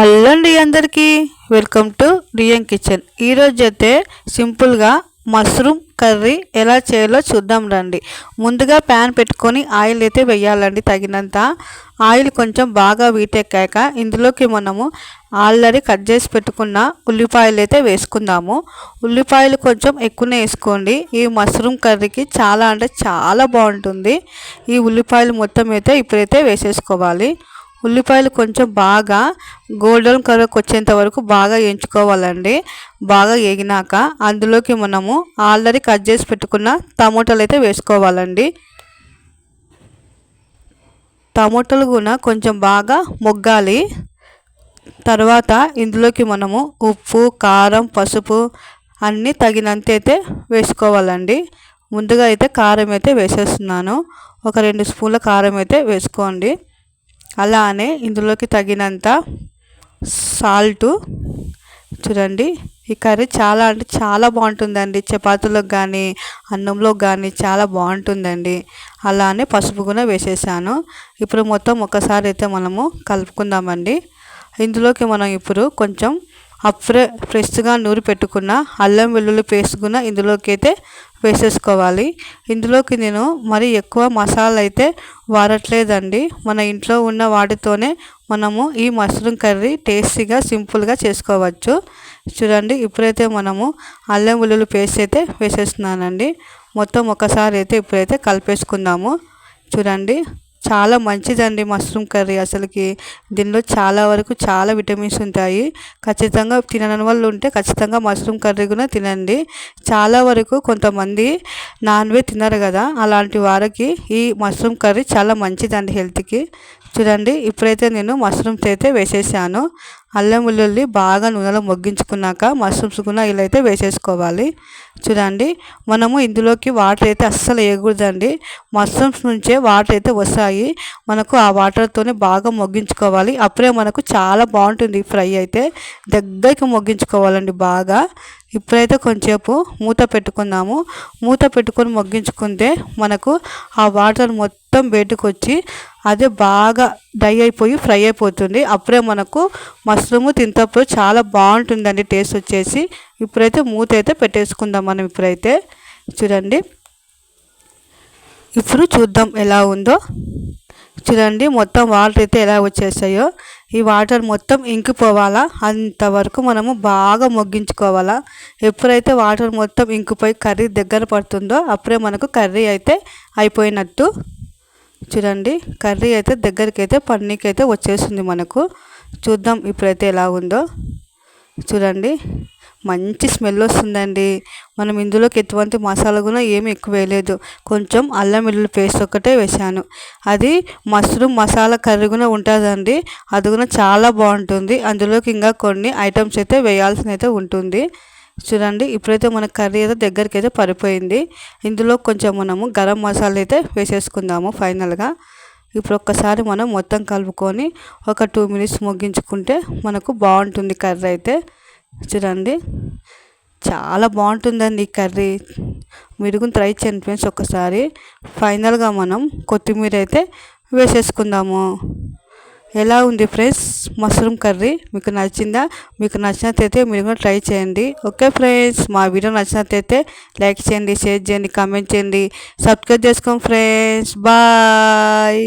అల్లండి అందరికీ. Welcome to DM kitchen. ఈరోజు అయితే సింపుల్గా మష్రూమ్ కర్రీ ఎలా చేయాలో చూద్దాం రండి. ముందుగా ప్యాన్ పెట్టుకొని ఆయిల్ అయితే వేయాలండి. తగినంత ఆయిల్ కొంచెం బాగా వీటెక్కాక ఇందులోకి మనము ఆల్రెడీ కట్ చేసి పెట్టుకున్న ఉల్లిపాయలు అయితే వేసుకుందాము. ఉల్లిపాయలు కొంచెం ఎక్కువనే వేసుకోండి. ఈ మష్రూమ్ కర్రీకి చాలా అంటే చాలా బాగుంటుంది. ఈ ఉల్లిపాయలు మొత్తం అయితే ఇప్పుడైతే వేసేసుకోవాలి. ఉల్లిపాయలు కొంచెం బాగా గోల్డెన్ కలర్కి వచ్చేంత వరకు బాగా ఎంచుకోవాలండి. బాగా వేగినాక అందులోకి మనము ఆల్రెడీ కట్ చేసి పెట్టుకున్న టమోటాలు అయితే వేసుకోవాలండి. టమోటాలు కూడా కొంచెం బాగా మొగ్గాలి. తర్వాత ఇందులోకి మనము ఉప్పు కారం పసుపు అన్నీ తగినంత అయితే వేసుకోవాలండి. ముందుగా అయితే కారం అయితే వేసేస్తున్నాను. ఒక రెండు స్పూన్ల కారం అయితే వేసుకోండి. అలానే ఇందులోకి తగినంత సాల్టు. చూడండి ఈ కర్రీ చాలా అంటే చాలా బాగుంటుందండి. చపాతీలోకి కానీ అన్నంలో కానీ చాలా బాగుంటుందండి. అలానే పసుపు కూడా వేసేసాను. ఇప్పుడు మొత్తం ఒకసారి అయితే మనము కలుపుకుందామండి. ఇందులోకి మనం ఇప్పుడు కొంచెం అప్పుడే ఫ్రెష్గా నూరి పెట్టుకున్న అల్లం వెల్లుల్లి పేస్ట్ కూడా ఇందులోకి అయితే వేసేసుకోవాలి. ఇందులోకి నేను మరి ఎక్కువ మసాలా అయితే వాడట్లేదండి. మన ఇంట్లో ఉన్న వాటితోనే మనము ఈ మష్రూమ్ కర్రీ టేస్టీగా సింపుల్గా చేసుకోవచ్చు. చూడండి ఇప్పుడైతే మనము అల్లం వెల్లుల్లి పేస్ట్ అయితే వేసేస్తున్నానండి. మొత్తం ఒకసారి అయితే ఇప్పుడైతే కలిపేసుకుందాము. చూడండి చాలా మంచిదండి మష్రూమ్ కర్రీ. అసలుకి దీనిలో చాలా వరకు చాలా విటమిన్స్ ఉంటాయి. ఖచ్చితంగా తినని వాళ్ళు ఉంటే ఖచ్చితంగా మష్రూమ్ కర్రీ కూడా తినండి. చాలా వరకు కొంతమంది నాన్ వెజ్ తినరు కదా అలాంటి వారికి ఈ మష్రూమ్ కర్రీ చాలా మంచిదండి హెల్త్కి. చూడండి ఇప్పుడైతే నేను మష్రూమ్స్ అయితే వేసేసాను. అల్లం వెల్లుల్లి బాగా నూనెలో మొగ్గించుకున్నాక మష్రూమ్స్ కూడా ఇలా అయితే వేసేసుకోవాలి. చూడండి మనము ఇందులోకి వాటర్ అయితే అస్సలు వేయకూడదండి. మష్రూమ్స్ నుంచే వాటర్ అయితే వస్తాయి. మనకు ఆ వాటర్తోనే బాగా మొగ్గించుకోవాలి. అప్పుడే మనకు చాలా బాగుంటుంది ఫ్రై అయితే. దగ్గరికి మొగ్గించుకోవాలండి బాగా. ఇప్పుడైతే కొంచెంసేపు మూత పెట్టుకుందాము. మూత పెట్టుకొని మొగ్గించుకుంటే మనకు ఆ వాటర్ మొత్తం బయటకు వచ్చి అదే బాగా డ్రై అయిపోయి ఫ్రై అయిపోతుంది. అప్పుడే మనకు మష్రూమ్ తింటప్పుడు చాలా బాగుంటుందండి టేస్ట్ వచ్చేసి. ఇప్పుడైతే మూత అయితే పెట్టేసుకుందాం మనం ఇప్పుడైతే. చూడండి. ఇప్పుడు చూద్దాం ఎలా ఉందో. చూడండి మొత్తం వాటర్ అయితే ఎలా వచ్చేసాయో. ఈ వాటర్ మొత్తం ఇంకిపోవాలా? అంతవరకు మనము బాగా మొగ్గించుకోవాలా? ఎప్పుడైతే వాటర్ మొత్తం ఇంకిపోయి కర్రీ దగ్గర పడుతుందో అప్పుడే మనకు కర్రీ అయితే అయిపోయినట్టు. చూడండి కర్రీ అయితే దగ్గరికి అయితే పన్నీకి అయితే వచ్చేసింది మనకు. చూద్దాం ఇప్పుడైతే ఎలా ఉందో. చూడండి మంచి స్మెల్ వస్తుందండి. మనం ఇందులోకి ఎటువంటి మసాలా కూడా ఏమి ఎక్కువ వేయలేదు. కొంచెం అల్లం వెల్లుల్లి పేస్ట్ ఒక్కటే వేసాను అది మష్రూమ్ మసాలా కర్రీ కూడా ఉంటుందండి. అది కూడా చాలా బాగుంటుంది. అందులోకి ఇంకా కొన్ని ఐటమ్స్ అయితే వేయాల్సిన అయితే ఉంటుంది. చూడండి ఇప్పుడైతే మన కర్రీ అయితే దగ్గరికి అయితే పడిపోయింది ఇందులో కొంచెం మనము గరం మసాలా అయితే వేసేసుకుందాము ఫైనల్గా. ఇప్పుడు ఒక్కసారి మనం మొత్తం కలుపుకొని ఒక టూ మినిట్స్ ముగ్గించుకుంటే మనకు బాగుంటుంది కర్రీ అయితే. చూడండి. చాలా బాగుంటుందండి ఈ కర్రీ. మీరు కూడా ట్రై చేయండి ఫ్రెండ్స్ ఒకసారి ఫైనల్గా మనం కొత్తిమీర అయితే వేసేసుకుందాము. ఎలా ఉంది ఫ్రెండ్స్ మష్రూమ్ కర్రీ? మీకు నచ్చిందా? మీకు నచ్చినట్లయితే మీరు కూడా ట్రై చేయండి. Okay friends. మా వీడియో నచ్చినట్లయితే లైక్ చేయండి షేర్ చేయండి కామెంట్ చేయండి. సబ్స్క్రైబ్ చేసుకోండి ఫ్రెండ్స్. బాయ్.